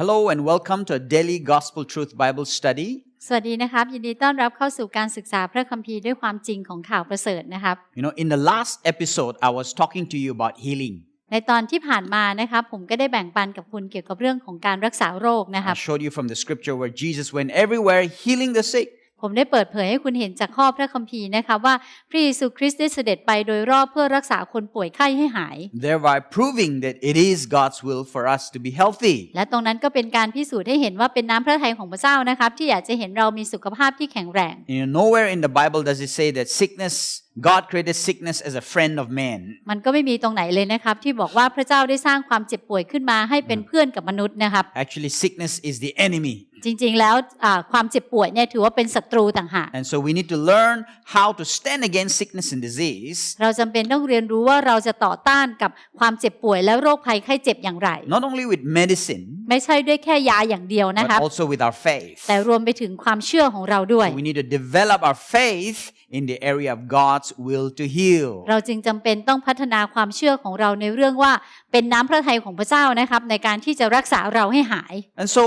Hello and welcome to a daily Gospel Truth Bible study. สวัสดีนะครับ ยินดีต้อนรับเข้าสู่การศึกษาพระคัมภีร์ด้วยความจริงของข่าวประเสริฐนะครับ You know, in the last episode, I was talking to you about healing. ในตอนที่ผ่านมานะครับ ผมก็ได้แบ่งปันกับคุณเกี่ยวกับเรื่องของการรักษาโรคนะค I รับ showed you from the scripture where Jesus went everywhere healing the sick. ผมได้เปิดเผยให้คุณเห็นจากข้อพระคัมภีร์นะครับว่าพระเยซูคริสต์ได้เสด็จไปโดยรอบเพื่อรักษาคนป่วยไข้ให้หาย thereby proving that it is God's will for us to be healthy. และตรงนั้นก็เป็นการพิสูจน์ให้เห็นว่าเป็นน้ำพระทัยของพระเจ้านะครับที่อยากจะเห็นเรามีสุขภาพที่แข็งแรง You know, nowhere in the Bible does it say that sickness, God created sickness as a friend of man. มันก็ไม่มีตรงไหนเลยนะครับที่บอกว่าพระเจ้าได้สร้างความเจ็บป่วยขึ้นมาให้เป็นเพื่อนกับมนุษย์นะครับ Actually, sickness is the enemy. จริงๆแล้วอ่าความเจ็บป่วยเนี่ยถือว่าเป็นศัตรูต่างหาก And so we need to learn how to stand against sickness and disease, เราจำเป็นต้องเรียนรู้ว่าเราจะต่อต้านกับความเจ็บป่วยและโรคภัยไข้เจ็บอย่างไร not only with medicine, ไม่ใช่ด้วยแค่ยาอย่างเดียวนะ but ครับ also with our faith. แต่รวมไปถึงความเชื่อของเราด้วย We need to develop our faith in the area of God's will to heal. เราจึงจำเป็นต้องพัฒนาความเชื่อของเราในเรื่องว่าเป็นน้ำพระทัยของพระเจ้านะครับในการที่จะรักษาเราให้หาย And so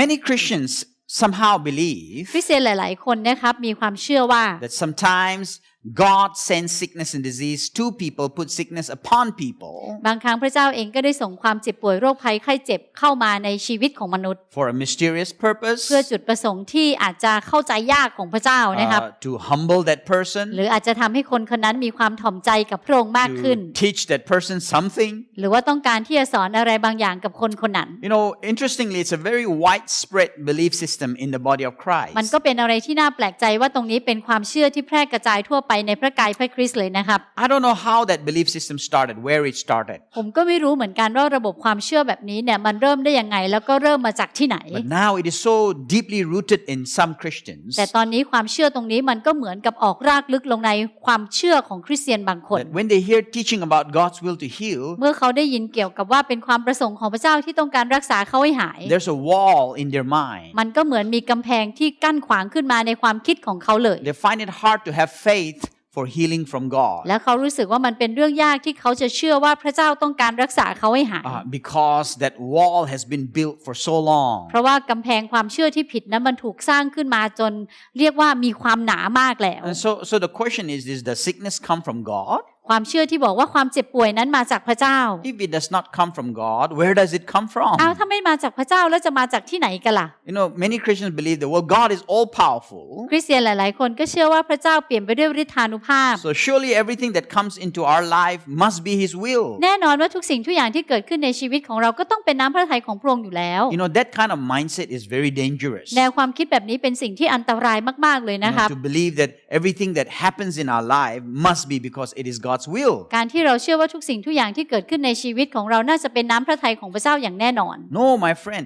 many Christians somehow believe คริสเตียนหลาย ๆ คนนะครับมีความเชื่อว่า that sometimes God sends sickness and disease to people, put sickness upon people บางครั้งพระเจ้าเองก็ได้ส่งความเจ็บป่วยโรคภัยไข้เจ็บเข้ามาในชีวิตของมนุษย์ for a mysterious purpose, เพื่อจุดประสงค์ที่อาจจะเข้าใจยากของพระเจ้านะครับ uh, to humble that person, หรืออาจจะทำให้คนคนนั้นมีความถ่อมใจกับพระองค์มากขึ้น to teach that person something. หรือว่าต้องการที่จะสอนอะไรบางอย่างกับคนคนนั้น You know, interestingly, it's a very widespread belief system in the body of มัน Christ. ก็เป็นอะไรที่น่าแปลกใจว่าตรงนี้เป็นความเชื่อที่แพร่กระจายทั่วไปในพระกายพระคริสต์เลยนะครับ I don't know how that belief system started, where it started. ผมก็ไม่รู้เหมือนกันว่าระบบความเชื่อแบบนี้เนี่ยมันเริ่มได้ยังไงแล้วก็เริ่มมาจากที่ไหน But now it is so deeply rooted in some Christians แต่ตอนนี้ความเชื่อตรงนี้มันก็เหมือนกับออกรากลึกลงในความเชื่อของคริสเตียนบางคน that when they hear teaching about God's will to heal, เมื่อเขาได้ยินเกี่ยวกับว่าเป็นความประสงค์ของพระเจ้าที่ต้องการรักษาเขาให้หาย there's a wall in their mind. มันก็เหมือนมีกำแพงที่กั้นขวางขึ้นมาในความคิดของเขาเลย They find it hard to have faith for healing from God และเขารู้สึกว่ามันเป็นเรื่องยากที่เขาจะเชื่อว่าพระเจ้าต้องการรักษาเขาให้หาย uh, because that wall has been built for so long. เพราะว่ากำแพงความเชื่อที่ผิดนั้นมันถูกสร้างขึ้นมาจนเรียกว่ามีความหนามากแล้ว And so, so the question is, is the sickness come from God? ความเชื่อที่บอกว่าความเจ็บป่วยนั้นมาจากพระเจ้า If it does not come from God, where does it come from? อ้าวถ้าไม่มาจากพระเจ้าแล้วจะมาจากที่ไหนกันล่ะ You know, many Christians believe that, well, God is all powerful. คริสเตียนหลายๆ คนก็เชื่อว่าพระเจ้าเปลี่ยนไปด้วยฤทธานุภาพ So surely everything that comes into our life must be His will. แน่นอนว่าทุกสิ่งทุกอย่างที่เกิดขึ้นในชีวิตของเราก็ต้องเป็นน้ำพระทัยของพระองค์อยู่แล้ว You know, that kind of mindset is very dangerous. แนวความคิดแบบนี้เป็นสิ่งที่อันตรายมากๆเลย You นะ know, ครับ to believe that everything that happens in our life must be because it is God's will. การที่เราเชื่อว่าทุกสิ่งทุกอย่างที่เกิดขึ้นในชีวิตของเราน่าจะเป็นน้ำพระทัยของพระเจ้าอย่างแน่นอน No, my friend.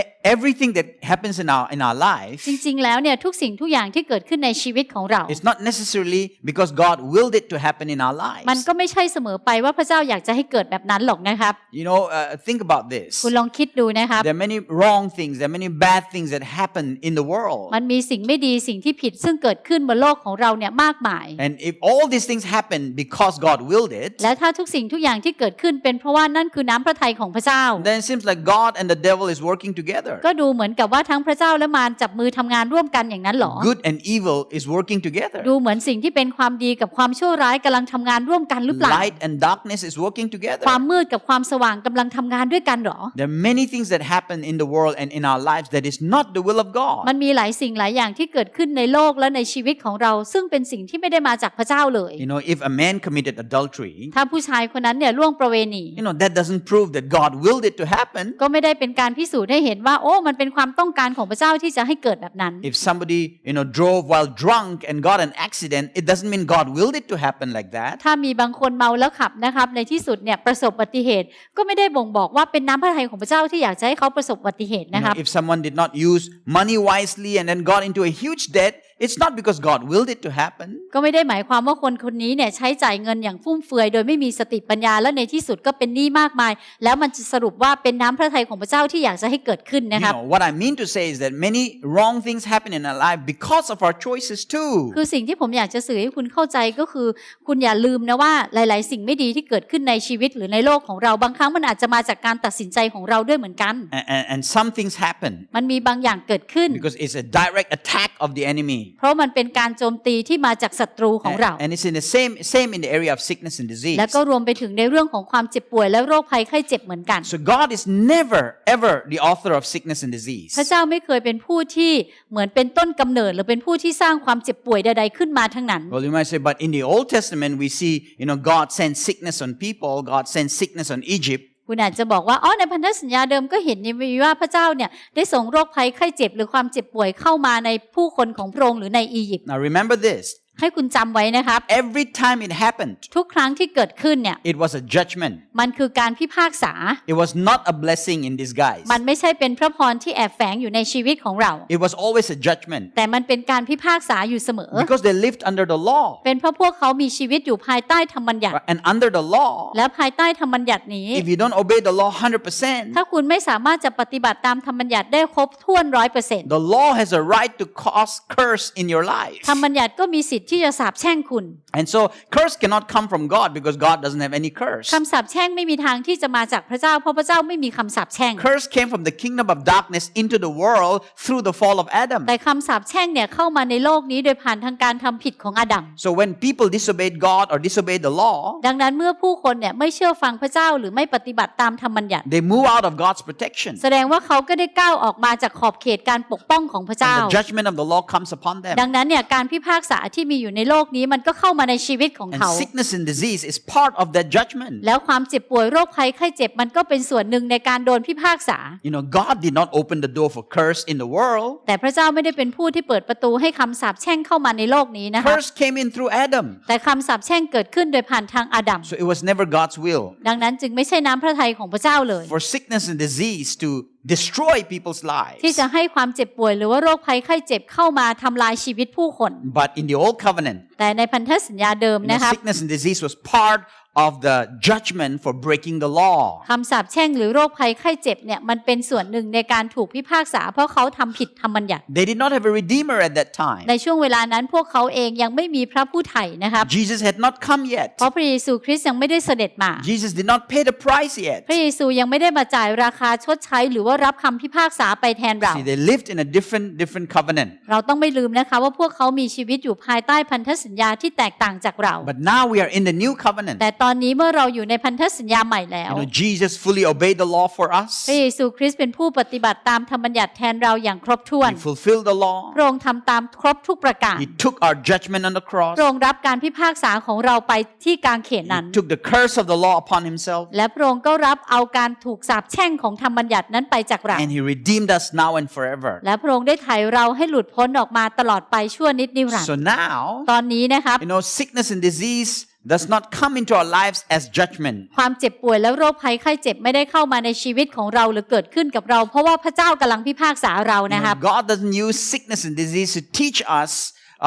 E- Everything that happens in our in our life จริง ๆ แล้วเนี่ยทุกสิ่งทุกอย่างที่เกิดขึ้นในชีวิตของเรา It's not necessarily because God willed it to happen in our มัน lives. ก็ไม่ใช่เสมอไปว่าพระเจ้าอยากจะให้เกิดแบบนั้นหรอกนะครับ You know, uh, think about this. คุณลองคิดดูนะครับ There are many wrong things, there are many bad things that happen in the world. มันมีสิ่งไม่ดีสิ่งที่ผิดซึ่งเกิดขึ้นบนโลกของเราเนี่ยมากมาย And if all these things happen because God willed it, และถ้าทุกสิ่งทุกอย่างที่เกิดขึ้นเป็นเพราะว่านั่นคือน้ำพระทัยของพระเจ้า then it seems like God and the devil is working together. ก็ดูเหมือนกับว่าทั้งพระเจ้าและมารจับมือทำงานร่วมกันอย่างนั้นหรอ Good and evil is working together. ดูเหมือนสิ่งที่เป็นความดีกับความชั่วร้ายกำลังทำงานร่วมกันหรือเปล่า Light and darkness is working together. ความมืดกับความสว่างกำลังทำงานด้วยกันหรอ There are many things that happen in the world and in our lives that is not the will of มัน God. มีหลายสิ่งหลายอย่างที่เกิดขึ้นในโลกและในชีวิตของเรา ซึ่งเป็นสิ่งที่ไม่ได้มาจากพระเจ้าเลย You know, if a man committed adultery, ถ้าผู้ชายคนนั้นเนี่ยล่วงประเวณี you know, that doesn't prove that God willed it to happen. ก็ไม่ได้เป็นการพิสูจน์ให้เห็นว่าโอ้มันเป็นความต้องการของพระเจ้าที่จะให้เกิดแบบนั้น If somebody, you know, drove while drunk and got an accident, it doesn't mean God willed it to happen like that. ถ้ามีบางคนเมาแล้วขับนะครับในที่สุดเนี่ยประสบอุบัติเหตุ ก็ไม่ได้บ่งบอกว่าเป็นน้ำพระทัยของพระเจ้าที่อยากจะให้เขาประสบอุบัติเหตุ You นะค know, รับ if someone did not use money wisely and then got into a huge debt, it's not because God willed it to happen. ก็ไม่ได้หมายความว่าคนคนนี้เนี่ยใช้จ่ายเงินอย่างฟุ่มเฟือย โดยไม่มีสติปัญญาและในที่สุดก็เป็นหนี้มากมาย แล้วมันจะสรุปว่าเป็นน้ำพระทัยของพระเจ้าที่อยากจะให้เกิดขึ้น You นะครับ know, what I mean to say is that many wrong things happen in our life because of our choices too. คือสิ่งที่ผมอยากจะสื่อให้คุณเข้าใจก็คือ คุณอย่าลืมนะว่าหลาย ๆ สิ่งไม่ดีที่เกิดขึ้นในชีวิตหรือในโลกของเราบางครั้งมันอาจจะมาจากการตัดสินใจของเราด้วยเหมือนกัน And, and, and some things happen มันมีบางอย่างเกิดขึ้น because it's a direct attack of the enemy. เพราะมันเป็นการโจมตีที่มาจากศัตรูของ And, เรา and it's in the same same in the area of sickness and disease. และก็รวมไปถึงในเรื่องของความเจ็บป่วยและโรคภัยไข้เจ็บเหมือนกัน So God is never ever the author of sickness and disease. พระเจ้าไม่เคยเป็นผู้ที่เหมือนเป็นต้นกำเนิด หรือเป็นผู้ที่สร้างความเจ็บป่วยใดๆขึ้นมาทั้งนั้น Well, you might say, but in the Old Testament, we see, you know, God sends sickness on people. God sends sickness on Egypt. คุณอาจจะบอกว่าอ๋อในพันธสัญญาเดิมก็เห็นมีว่าพระเจ้าเนี่ยได้ส่งโรคภัยไข้เจ็บหรือความเจ็บป่วยเข้ามาในผู้คนของพระองค์หรือในอียิปต์ Now, remember this: ให้คุณจำไว้นะครับ every time it happened, ทุกครั้งที่เกิดขึ้นเนี่ย it was a judgment. มันคือการพิพากษา It was not a blessing in disguise. มันไม่ใช่เป็นพระพรที่แอบแฝงอยู่ในชีวิตของเรา It was always a judgment แต่มันเป็นการพิพากษาอยู่เสมอ because they lived under the law. เป็นเพราะพวกเขามีชีวิตอยู่ภายใต้ธรรมบัญญัติ And under the law, และภายใต้ธรรมบัญญัตินี้ if you don't obey the law 100%, ถ้าคุณไม่สามารถจะปฏิบัติตามธรรมบัญญัติได้ครบถ้วนร้อยเปอร์เซ็นต์ the law has a right to cause curse in your life. ธรรมบัญญัติก็มีสิทธิ์ที่จะสาปแช่งคุณ And so, curse cannot come from God because God doesn't have any curse. คำสาปแช่งไม่มีทางที่จะมาจากพระเจ้าเพราะพระเจ้าไม่มีคำสาปแช่ง Curse came from the kingdom of darkness into the world through the fall of Adam. แต่คำสาปแช่งเนี่ยเข้ามาในโลกนี้โดยผ่านทางการทำผิดของอาดัม So when people disobeyed God or disobeyed the law, ดังนั้นเมื่อผู้คนเนี่ยไม่เชื่อฟังพระเจ้าหรือไม่ปฏิบัติตามธรรมบัญญัติ they move out of God's protection. แสดงว่าเขาก็ได้ก้าวออกมาจากขอบขตการปกป้องของพระเจ้า And the judgment of the law comes upon ดั them. งนั้นเนี่ยการพิพากษาที่มีอยู่ในโลกนี้มันก็เข้ามาในชีวิตของ And เขา sickness and disease is part of that judgment. แล้วความเจ็บป่วยโรคภัยไข้เจ็บมันก็เป็นส่วนหนึ่งในการโดนพิพากษา You know, God did not open the door for curse in the world. แต่พระเจ้าไม่ได้เป็นผู้ที่เปิดประตูให้คำสาปแช่งเข้ามาในโลกนี้นะคะ Curse came in through Adam. แต่คำสาปแช่งเกิดขึ้นโดยผ่านทางอาดัม So it was never God's will ดังนั้นจึงไม่ใช่น้ำพระทัยของพระเจ้าเลย for sickness and disease to destroy people's ที่ lives. จะให้ความเจ็บป่วยหรือว่าโรคภัยไข้เจ็บเข้ามาทำลายชีวิตผู้คน But in the old covenant, แต่ในพันธสัญญาเดิม you know, นะครับ sickness and disease was part of the judgment for breaking the law. คำสาปแช่งหรือโรคภัยไข้เจ็บเนี่ยมันเป็นส่วนหนึ่งในการถูกพิพากษา เพราะเขาทำผิดธรรมบัญญัติ They did not have a redeemer at that time. ในช่วงเวลานั้นพวกเขาเองยังไม่มีพระผู้ไถ่นะครับ Jesus had not come yet. เพราะพระเยซูคริสต์ยังไม่ได้เสด็จมา Jesus did not pay the price yet. พระเยซูยังไม่ได้มาจ่ายราคาชดใช้หรือว่ารับคำพิพากษาไปแทนเรา See, they lived in a different different covenant. เราต้องไม่ลืมนะคะว่าพวกเขามีชีวิตอยู่ภายใต้พันธสัญญาที่แตกต่างจากเรา But now we are in the new covenant. แต่ตอนนี้เมื่อเราอยู่ในพันธสัญญาใหม่แล้ว You know, Jesus fully obeyed the law for us. พระเยซูคริสต์เป็นผู้ปฏิบัติตามธรรมบัญญัติแทนเราอย่างครบถ้วน He fulfilled the law. พระองค์ทำตามครบทุกประการ He took our judgment on the พระ cross. องค์รับการพิพากษาของเราไปที่กางเขนนั้น He took the curse of the law upon himself. และพระองค์ก็รับเอาการถูกสาปแช่งของธรรมบัญญัตินั้นไปจากเรา And he redeemed us now and forever. และพระองค์ได้ไถ่เราให้หลุดพ้นออกมาตลอดไปชั่วนิดนิรันด So ร์ now, ตอนนี้นะครับ you know, sickness and disease does not come into our lives as judgment. ความเจ็บป่วยและโรคภัยไข้เจ็บไม่ได้เข้ามาในชีวิตของเราหรือเกิดขึ้นกับเรา เพราะว่าพระเจ้ากำลังพิพากษาเรา You นะครับ know, God doesn't use sickness and disease to teach us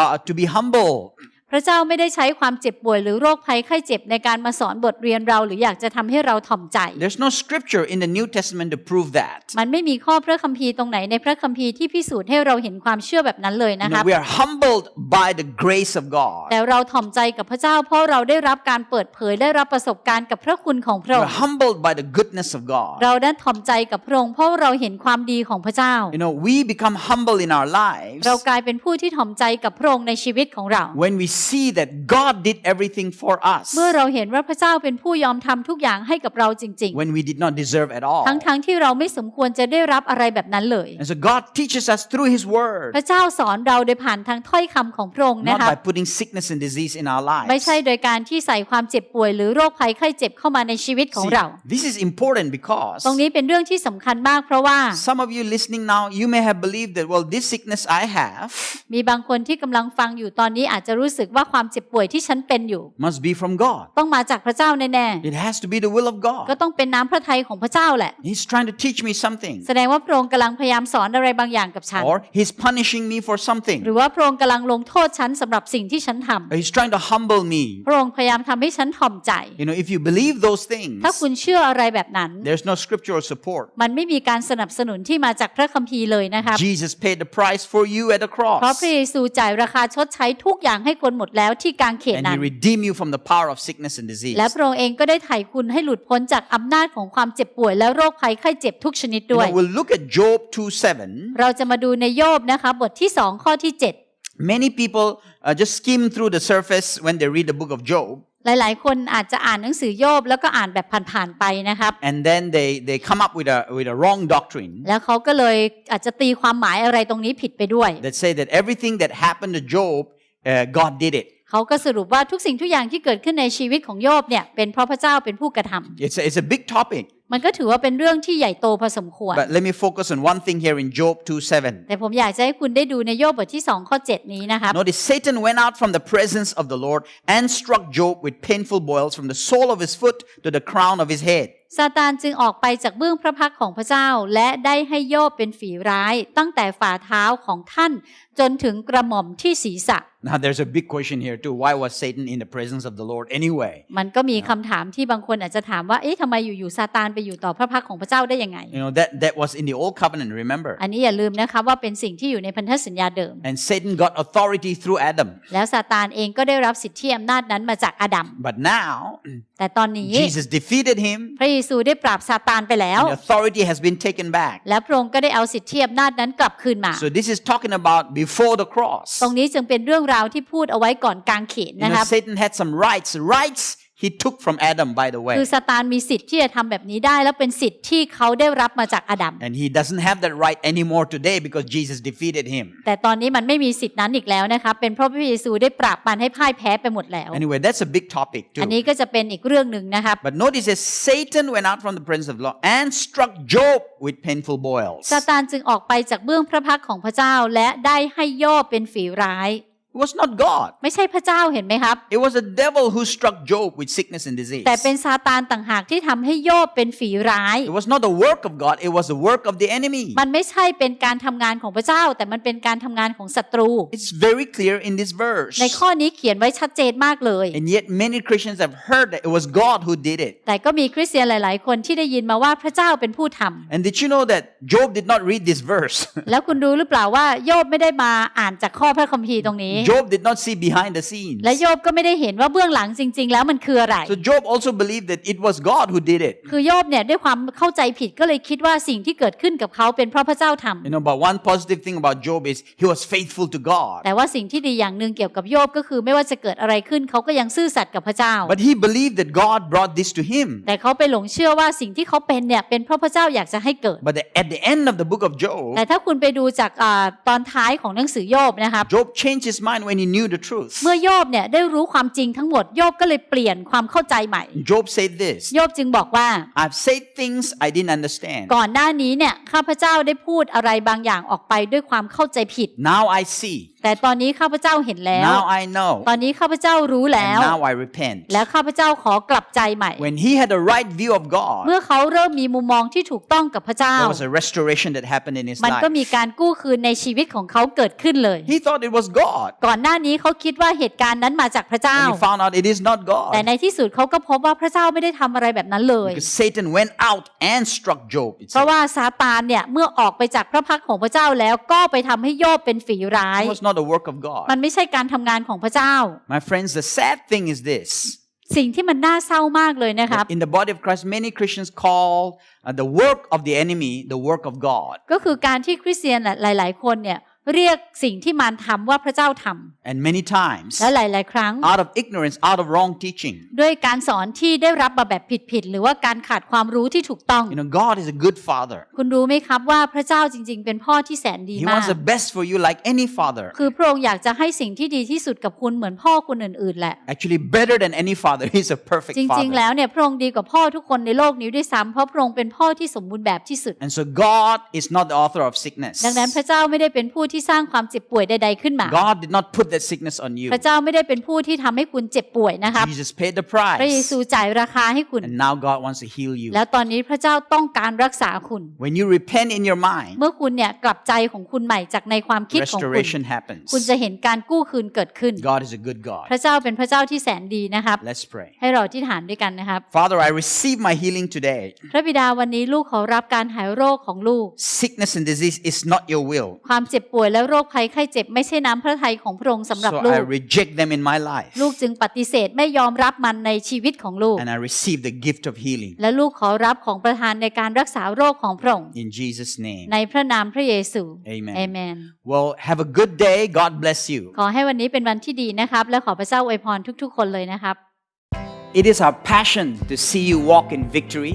uh, to be humble. พระเจ้าไม่ได้ใช้ความเจ็บป่วยหรือโรคภัยไข้เจ็บในการมาสอนบทเรียนเราหรืออยากจะทำให้เราถ่อมใจ There's no scripture in the New Testament to prove that. มันไม่มีข้อพระคัมภีร์ตรงไหนในพระคัมภีร์ที่พิสูจน์ให้เราเห็นความเชื่อแบบนั้นเลย You นะครับ know, we are humbled by the grace of God. แต่เราถ่อมใจกับพระเจ้าเพราะเราได้รับการเปิดเผยได้รับประสบการณ์กับพระคุณของพระอง We're ค์ humbled by the goodness of God. เราได้ถ่อมใจกับพระองค์เพราะเราเห็นความดีของพระเจ้า You know, we become humble in our lives เรากลายเป็นผู้ที่ถ่อมใจกับพระองค์ในชีวิตของเรา when we see that God did everything for us เมื่อเราเห็นว่าพระเจ้าเป็นผู้ยอมทำทุกอย่างให้กับเราจริง when we did not deserve at all. ๆทั้งๆที่เราไม่สมควรจะได้รับอะไรแบบนั้นเลย And so God teaches us through His Word, พระเจ้าสอนเราโดยผ่านทางถ้อยคำของพระองค์นะ not คะ by putting sickness and disease in our ไม่ lives. ใช่โดยการที่ใส่ความเจ็บป่วยหรือโรคภัยไข้เจ็บเข้ามาในชีวิตของ See, เรา this is important because ตรงนี้เป็นเรื่องที่สำคัญมากเพราะว่า some of you listening now, you may have believed that, well, this sickness I have, มีบางคนที่กำลังฟังอยู่ตอนนี้อาจจะรู้สึกว่าความเจ็บป่วยที่ฉันเป็นอยู่ must be from God. ต้องมาจากพระเจ้าแน่ It has to be the will of ๆก็ God. ต้องเป็นน้ำพระทัยของพระเจ้าแหละ He's trying to teach me something, แสดงว่าพระองค์กำลังพยายามสอนอะไรบางอย่างกับฉัน or He's punishing me for ห something, รือว่าพระองค์กำลังลงโทษฉันสำหรับสิ่งที่ฉันทำ or He's trying to humble me. พระองค์พยายามทำให้ฉันถ่อมใจ You know, if you believe those things, ถ้าคุณเชื่ออะไรแบบนั้น there's no scriptural support. มันไม่มีการสนับสนุนที่มาจากพระคัมภีร์เลยนะครับ Jesus paid the price for you at the เพราะ cross, พระเยซูจ่ายราคาชดใช้ทุกอย่างให้คนหมดแล้วที่กางเขน and นั้ He น redeemed you from the power of sickness and disease. และพระองค์เองก็ได้ไถ่คุณให้หลุดพ้นจากอำนาจของความเจ็บป่วยและโรคภัยไข้เจ็บทุกชนิด You ด้วย know, we'll look at Job 2 7. เราจะมาดูในโยบนะคะบทที่2ข้อที่ Many people uh, just skim through the surface when they read the book of Job, 7หลายๆ คนอาจจะอ่านหนังสือโยบแล้วก็อ่านแบบผ่านๆไปนะครับ and then they, they come up with a, with a wrong doctrine แล้วเขาก็เลยอาจจะตีความหมายอะไรตรงนี้ผิดไปด้วย that say that everything that happened to Job, uh, God did it. เขาก็สรุปว่าทุกสิ่งทุกอย่างที่เกิดขึ้นในชีวิตของโยบเนี่ยเป็นเพราะพระเจ้าเป็นผู้กระทำ It's a, it's a big topic, มันก็ถือว่าเป็นเรื่องที่ใหญ่โตพอสมควร but let me focus on one thing here in Job 2 7. แต่ผมอยากจะให้คุณได้ดูในโยบบทที่2ข้อ7นี้นะครับ Notice Satan went out from the presence of the Lord and struck Job with painful boils from the sole of his foot to the crown of his head. ซาตานจึงออกไปจากเบื้องพระพักตร์ของพระเจ้า และได้ให้โยบเป็นฝีร้าย ตั้งแต่ฝ่าเท้าของท่าน จนถึงกระหม่อมที่ศีรษะ Now, there's a big question here, too. Why was Satan in the presence of the Lord anyway? มันก็มีคำถามที่บางคนอาจจะถามว่า เอ๊ะทำไมอยู่ๆซาตานไปอยู่ต่อพระพักตร์ของพระเจ้าได้ยังไง You know, that, that was in the Old Covenant, remember? อันนี้อย่าลืมนะคะว่าเป็นสิ่งที่อยู่ในพันธสัญญาเดิม And Satan got authority through Adam. แล้วซาตานเองก็ได้รับสิทธิอำนาจนั้นมาจากอาดัม But now, แต่ตอนนี้ Jesus defeated him, พระเยซูได้ปราบซาตานไปแล้ว and authority has been taken back. และพระองค์ก็ได้เอาสิทธิอำนาจนั้นกลับคืนมา So, this is talking about before the cross. ตรงนี้จึงเป็นเรื่องราวที่พูดเอาไว้ก่อนกางเขน You นะค know, รับ Satan had some rights. Rights he took from Adam, by the คือ way. ซาตานมีสิทธิ์ที่จะทำแบบนี้ได้ แล้วเป็นสิทธิ์ที่เขาได้รับมาจากอาดัม And he doesn't have that right anymore today because Jesus defeated him. แต่ตอนนี้มันไม่มีสิทธินั้นอีกแล้วนะครับ เป็นเพราะพระเยซูได้ปราบมันให้พ่ายแพ้ไปหมดแล้ว Anyway, that's a big topic อัน too. นี้ก็จะเป็นอีกเรื่องหนึ่งนะครับ But notice that Satan went out from the presence of the Lord and struck Job with painful boils. ซาตานจึงออกไปจากเบื้องพระพักตร์ของพระเจ้าและได้ให้โยบเป็นฝีร้าย It was not God. ไม่ใช่พระเจ้าเห็นไหมครับ It was the devil who struck Job with sickness and disease. แต่เป็นซาตานต่างหากที่ทำให้โยบเป็นฝีร้าย It was not the work of God, it was the work of the enemy. มันไม่ใช่เป็นการทำงานของพระเจ้า แต่มันเป็นการทำงานของศัตรู It's very clear in this verse. ในข้อนี้เขียนไว้ชัดเจนมากเลย And yet, many Christians have heard that it was God who did it. แต่ก็มีคริสเตียนหลาย ๆ คนที่ได้ยินมาว่าพระเจ้าเป็นผู้ทำ And did you know that Job did not read this verse? แล้วคุณรู้หรือเปล่าว่าโยบไม่ได้มาอ่านจากข้อพระคัมภีร์ตรงนี้ Job did not see behind the scenes. และโยบก็ไม่ได้เห็นว่าเบื้องหลังจริง ๆ แล้วมันคืออะไร So, Job also believed that it was God who did it. คือโยบเนี่ยด้วยความเข้าใจผิดก็เลยคิดว่าสิ่งที่เกิดขึ้นกับเขาเป็นเพราะพระเจ้าทำ You know, but one positive thing about Job is he was faithful to God. แต่ว่าสิ่งที่ดีอย่างหนึ่งเกี่ยวกับโยบก็คือไม่ว่าจะเกิดอะไรขึ้นเขาก็ยังซื่อสัตย์กับพระเจ้า But he believed that God brought this to him. แต่เขาไปหลงเชื่อว่าสิ่งที่เขาเป็นเนี่ยเป็นเพราะพระเจ้าอยากจะให้เกิด But the, at the end of the book of Job, แต่ถ้าคุณไปดูจากอาตอนท้ายของหนังสือโยบนะครับ Job changed his mind when he knew the truth. เมื่อโยบเนี่ยได้รู้ความจริงทั้งหมดโยบก็เลยเปลี่ยนความเข้าใจใหม่ Job said this โยบจึงบอกว่า I've said things I didn't understand. ก่อนหน้านี้เนี่ยข้าพเจ้าได้พูดอะไรบางอย่างออกไปด้วยความเข้าใจผิด Now I see. แต่ตอนนี้ข้าพเจ้าเห็นแล้ว Now I know. ตอนนี้ข้าพเจ้ารู้แล้ And ว now I repent. แล้วข้าพเจ้าขอกลับใจใหม่ When he had the right view of God, เมื่อเขาเริ่มมีมุมมองที่ถูกต้องกับพระเจ้า there was a restoration that happened in his มันก็ life. มีการกู้คืนในชีวิตของเขาเกิดขึ้นเลย He thought it was God. ก่อนหน้านี้เขาคิดว่าเหตุการณ์นั้นมาจากพระเจ้า And he found out it is not แต่ God. ในที่สุดเขาก็พบว่าพระเจ้าไม่ได้ทำอะไรแบบนั้นเลย Because Satan went out and struck Job. it เพราะ says. ว่าซาตานเนี่ยเมื่อออกไปจากพระพักตร์ของพระเจ้าแล้วก็ไปทำให้โยบเป็นฝีร้าย It was not the work of God. มันไม่ใช่การทำงานของพระเจ้า My friends, the sad thing is this. สิ่งที่มันน่าเศร้ามากเลยนะครับ In the body of Christ, many Christians call uh, the work of the enemy the work of God. ก็คือการที่คริสเตียนหลาย ๆ คนเนี่ย เรียกสิ่งที่มารทำว่าพระเจ้าทำ And many times, และหลาย ๆ ครั้ง out of ignorance, out of wrong teaching. ด้วยการสอนที่ได้รับมาแบบผิด ๆ หรือว่าการขาดความรู้ที่ถูกต้อง You know, God is a good father. คุณรู้ไหมครับว่าพระเจ้าจริง ๆ เป็นพ่อที่แสนดี He มาก wants the best for you like any father. คือพระองค์อยากจะให้สิ่งที่ดีที่สุดกับคุณเหมือนพ่อคนอื่น ๆ แหละ Actually, better than any father. He's a perfect จริงๆ father. แล้วเนี่ยพระองค์ดีกว่าพ่อทุกคนในโลกนี้ด้วยซ้ำเพราะพระองค์เป็นพ่อที่สมบูรณ์แบบที่สุด And so, God is not the author of sickness. ดังนั้นพระเจ้าไม่ได้เป็นผู้ที่สร้างความเจ็บป่วยใดๆขึ้นมา God did not put that sickness on you. พระเจ้าไม่ได้เป็นผู้ที่ทำให้คุณเจ็บป่วยนะครับ Jesus paid the พระเย price. ซูจ่ายราคาให้คุณ And now God wants to heal you. แล้วตอนนี้พระเจ้าต้องการรักษาคุณ When you repent in your mind, เมื่อคุณเนี่ยกลับใจของคุณใหม่จากในความคิดของคุณ restoration happens. คุณจะเห็นการกู้คืนเกิดขึ้น God is a good God. พระเจ้าเป็นพระเจ้าที่แสนดีนะครับ Let's pray. ให้เราที่ฐานด้วยกันนะครับ Father, I receive my healing today. พระบิดาวันนี้ลูกขอรับการหายโรคของลูก Sickness and disease is not your will. ความเจ็บป่วยและโรคภัยไข้เจ็บไม่ใช่น้ำพระทัยของพระองค์สำหรับ So ลู I ก reject them in my life. ลูกจึงปฏิเสธไม่ยอมรับมันในชีวิตของลูก And I receive the gift of healing. และลูกขอรับของประทานในการรักษาโรคของพระองค์ In Jesus' name. ในพระนามพระเยซู Amen. เอเมน Well, have a good day. God bless you. ขอให้วันนี้เป็นวันที่ดีนะครับ และขอพระเจ้าอวยพรทุกๆ คนเลยนะครับ It is our passion to see you walk in victory.